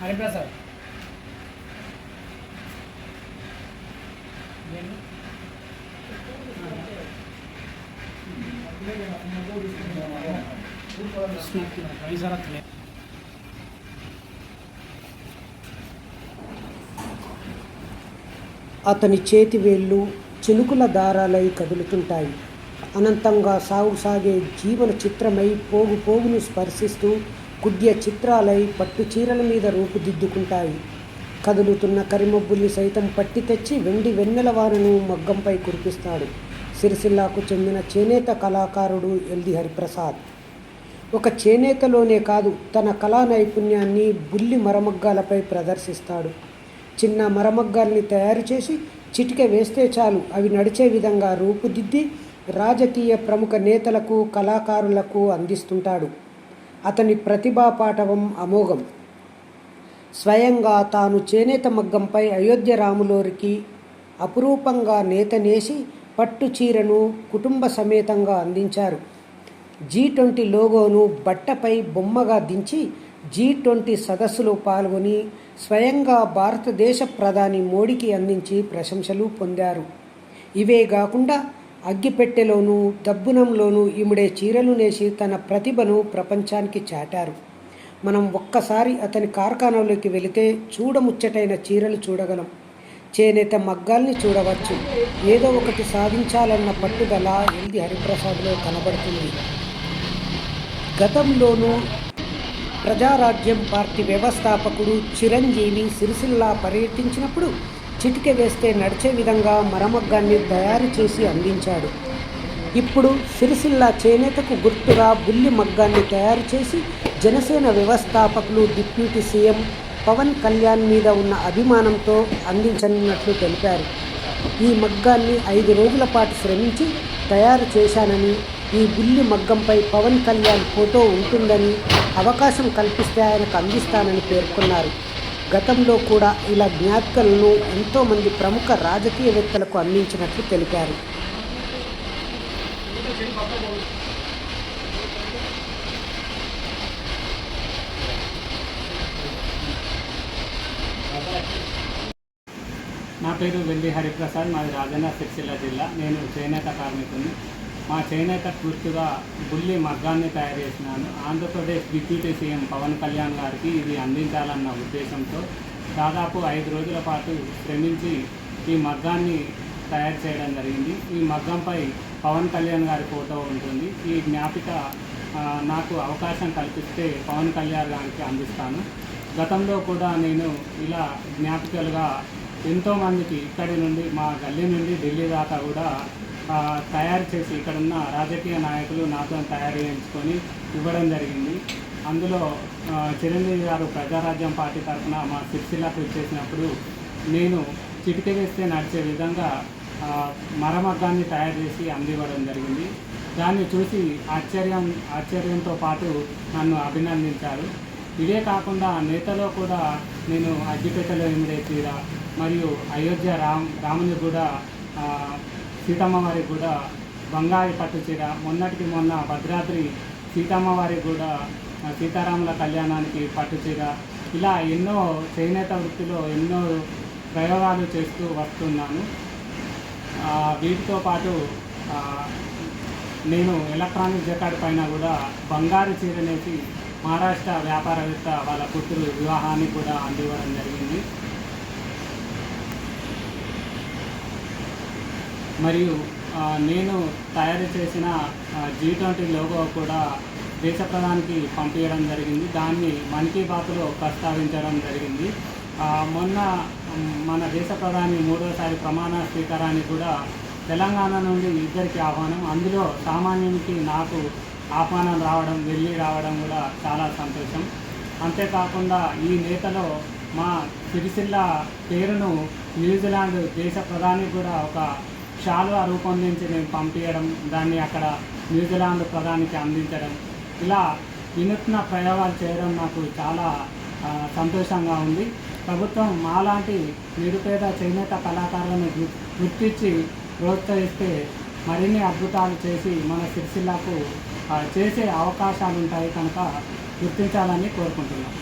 హరిప్రసాద్ అతని చేతి వేళ్ళు చినుకుల దారాలై కదులుతుంటాయి. అనంతంగా సాగు సాగే జీవన చిత్రమై పోగు పోగును స్పర్శిస్తూ కుడ్య చిత్రాలై పట్టు చీరల మీద రూపుదిద్దుకుంటాయి. కదులుతున్న కరిమబ్బుల్ని సైతం పట్టి తెచ్చి వెండి వెన్నెల వారును మగ్గంపై కురిపిస్తాడు. సిరిసిల్లాకు చెందిన చేనేత కళాకారుడు ఎల్ది హరిప్రసాద్. ఒక చేనేతలోనే కాదు తన కళా నైపుణ్యాన్ని బుల్లి మరమగ్గాలపై ప్రదర్శిస్తాడు. చిన్న మరమగ్గాల్ని తయారు చేసి చిటిక వేస్తే చాలు అవి నడిచే విధంగా రూపుదిద్ది రాజకీయ ప్రముఖ నేతలకు కళాకారులకు అందిస్తుంటాడు. అతని ప్రతిభా పాఠవం అమోఘం. స్వయంగా తాను చేనేత మగ్గంపై అయోధ్య రాములోరికి అపురూపంగా నేత నేసి పట్టు చీరను కుటుంబ సమేతంగా అందించారు. జీ ట్వంటీ లోగోను బట్టపై బొమ్మగా దించి జీ ట్వంటీ సదస్సులో పాల్గొని స్వయంగా భారతదేశ ప్రధాని మోడీకి అందించి ప్రశంసలు పొందారు. ఇవే కాకుండా అగ్గిపెట్టెలోనూ దబ్బునంలోనూ ఇమిడే చీరలు నేసి తన ప్రతిభను ప్రపంచానికి చాటారు. మనం ఒక్కసారి అతని కార్ఖానాలోకి వెళితే చూడముచ్చటైన చీరలు చూడగలం. చేనేత మగ్గాల్ని చూడవచ్చు. ఏదో ఒకటి సాధించాలన్న పట్టుదల ఎల్ది హరిప్రసాద్లో కనబడుతుంది. గతంలోనూ ప్రజారాజ్యం పార్టీ వ్యవస్థాపకుడు చిరంజీవి సిరిసిల్లా పర్యటించినప్పుడు చిటిక వేస్తే నడిచే విధంగా మరమగ్గాన్ని తయారు చేసి అందించాడు. ఇప్పుడు సిరిసిల్ల చేనేతకు గుర్తుగా బుల్లి మగ్గాన్ని తయారు చేసి జనసేన వ్యవస్థాపకులు డిప్యూటీ సీఎం పవన్ కళ్యాణ్ మీద ఉన్న అభిమానంతో అందించనున్నట్లు తెలిపారు. ఈ మగ్గాన్ని ఐదు రోజుల పాటు శ్రమించి తయారు చేశానని ఈ బుల్లి మగ్గంపై పవన్ కళ్యాణ్ ఫోటో ఉంటుందని అవకాశం కల్పిస్తే ఆయనకు అందిస్తానని పేర్కొన్నారు. గతంలో కూడా ఇలా జ్ఞాపికలను ఎంతోమంది ప్రముఖ రాజకీయవేత్తలకు అందించినట్లు తెలిపారు. నా పేరు వెల్లి హరిప్రసాద్ మాది రాజన్న సిరిసిల్ల జిల్లా. నేను చేనేత కార్మికుని. మా చేనేత పూర్తిగా బుల్లి మగ్గాన్ని తయారు చేసినాను. ఆంధ్రప్రదేశ్ డిప్యూటీ సీఎం పవన్ కళ్యాణ్ గారికి ఇది అందించాలన్న ఉద్దేశంతో దాదాపు ఐదు రోజుల పాటు శ్రమించి ఈ మగ్గాన్ని తయారు చేయడం జరిగింది. ఈ మగ్గంపై పవన్ కళ్యాణ్ గారి ఫోటో ఉంటుంది. ఈ జ్ఞాపిక నాకు అవకాశం కల్పిస్తే పవన్ కళ్యాణ్ గారికి అందిస్తాను. గతంలో కూడా నేను ఇలా జ్ఞాపికలుగా ఎంతోమందికి ఇక్కడి నుండి మా గల్లీ నుండి ఢిల్లీ దాకా కూడా తయారు చేసి ఇక్కడ ఉన్న రాజకీయ నాయకులు నాతో తయారు చేయించుకొని ఇవ్వడం జరిగింది. అందులో చిరంజీవి గారు ప్రజారాజ్యం పార్టీ తరఫున మా సిరిసిల్లకు ఇచ్చేసినప్పుడు నేను చిటిక వేస్తే నడిచే విధంగా మరమగ్గాన్ని తయారు చేసి అందివ్వడం జరిగింది. దాన్ని చూసి ఆశ్చర్యం ఆశ్చర్యంతో పాటు నన్ను అభినందించారు. ఇదే కాకుండా నేతలో కూడా నేను అగ్గిపెట్టెలో ఇమిడే మరియు అయోధ్య రామ్ రాముని కూడా సీతమ్మ వారికి కూడా బంగారు పట్టు చీర మొన్నటికి మొన్న భద్రాద్రి సీతమ్మ వారికి కూడా సీతారాముల కళ్యాణానికి పట్టు చీర ఇలా ఎన్నో చేనేత వృత్తిలో ఎన్నో ప్రయోగాలు చేస్తూ వస్తున్నాను. వీటితో పాటు నేను ఎలక్ట్రానిక్ జకాడ్ పైన కూడా బంగారు చీరనేసి మహారాష్ట్ర వ్యాపారవేత్త వాళ్ళ కూతురు వివాహాన్ని కూడా అందివ్వడం జరిగింది. మరియు నేను తయారు చేసిన జీ ట్వంటీ లోగో కూడా దేశ ప్రధానికి పంపించడం జరిగింది. దాన్ని మన్ కీ బాత్లో ప్రస్తావించడం జరిగింది. మొన్న మన దేశ ప్రధాని మూడోసారి ప్రమాణ స్వీకారాన్ని కూడా తెలంగాణ నుండి ఇద్దరికి ఆహ్వానం. అందులో సామాన్యునికి నాకు ఆహ్వానం రావడం వెళ్ళి రావడం కూడా చాలా సంతోషం. అంతేకాకుండా ఈ నేతలో మా సిరిసిల్ల పేరును న్యూజిలాండ్ దేశ ప్రధాని కూడా ఒక షాలువా రూపొందించి నేను పంపించడం దాన్ని అక్కడ న్యూజిలాండ్ ప్రధానికి అందించడం. ఇలా వినూత్న ప్రయోగాలు చేయడం నాకు చాలా సంతోషంగా ఉంది. ప్రభుత్వం మాలాంటి నిరుపేద చేనేత కళాకారులను గుర్తించి ప్రోత్సహిస్తే మరిన్ని అద్భుతాలు చేసి మన సిరిసిల్లాకు చేసే అవకాశాలు ఉంటాయి కనుక గుర్తించాలని కోరుకుంటున్నాను